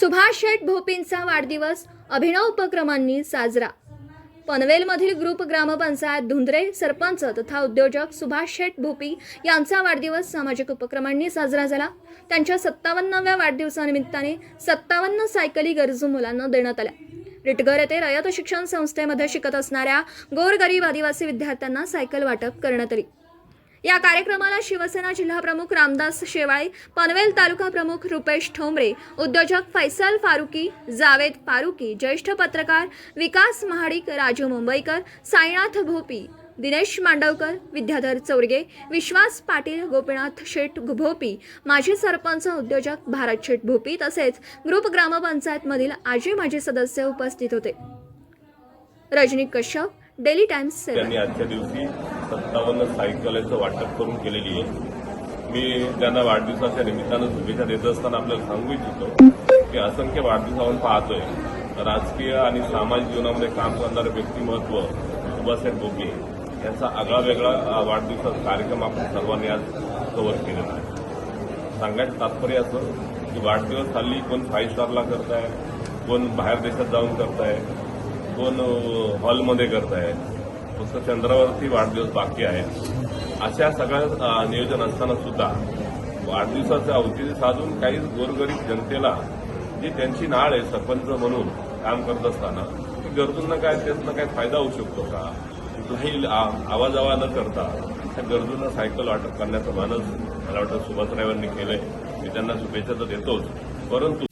सुभाष शेठ भोपींचा वाढदिवस अभिनव उपक्रमांनी साजरा. पनवेलमधील ग्रुप ग्रामपंचायत धुंद्रे सरपंच तथा उद्योजक सुभाष शेठ भोपी यांचा वाढदिवस सामाजिक उपक्रमांनी साजरा झाला. त्यांच्या सत्तावन्नाव्या वाढदिवसानिमित्ताने सत्तावन्न सायकली गरजू मुलांना देण्यात आल्या. रिटगर येथे रयत शिक्षण संस्थेमध्ये शिकत असणाऱ्या गोरगरीब आदिवासी विद्यार्थ्यांना सायकल वाटप करण्यात आली. या कार्यक्रमाला शिवसेना जिल्हा प्रमुख रामदास शेवाळे पनवेल तालुका प्रमुख रुपेश ठोंबरे उद्योजक फैसल फारुकी जावेद फारुकी ज्येष्ठ पत्रकार विकास महाडिक राजू मुंबईकर साईनाथ भोपी दिनेश मांडवकर विद्याधर चौरगे विश्वास पाटील गोपीनाथ शेठ भोपी माजी सरपंच उद्योजक भारत शेठ भोपी तसेच ग्रुप ग्रामपंचायतमधील आजी माजी सदस्य उपस्थित होते. Rajni Kashyap Daily Times seven. त्यांनी आजच्या दिवशी सत्तावन्न साहित्यालयाचं वाटप करून केलेली आहे. मी त्यांना वाढदिवसाच्या निमित्तानं शुभेच्छा देत असताना आपल्याला सांगू इच्छितो की असंख्य वाढदिवस आपण पाहतोय राजकीय आणि सामाजिक जीवनामध्ये काम करणारे व्यक्तिमत्व सुभाषसाहेब बोगे यांचा आगळा वेगळा वाढदिवसाचा कार्यक्रम आपण सर्वांनी आज कव्हर केलेला आहे. सांगायचं तात्पर्य असं की वाढदिवस हल्ली कोण फाईव्ह स्टारला करताय कोण बाहेर देशात जाऊन करताय कोण हॉलमध्ये करताय फक्त चंद्रावरती वाढदिवस बाकी आहे अशा सगळ्या नियोजन असताना सुद्धा वाढदिवसाचं औचित्य साधून काही गोरगरीब जनतेला जी त्यांची नाळ आहे सरपंच म्हणून काम करत असताना की गरजूंना काय त्यातनं काय फायदा होऊ शकतो का? कुठलाही आ- आवाजावा न करता त्या गरजूंना सायकल वाटप करण्याचं मानस मला वाटतं सुभाषरावांनी केलंय. मी त्यांना शुभेच्छा तर देतोच. परंतु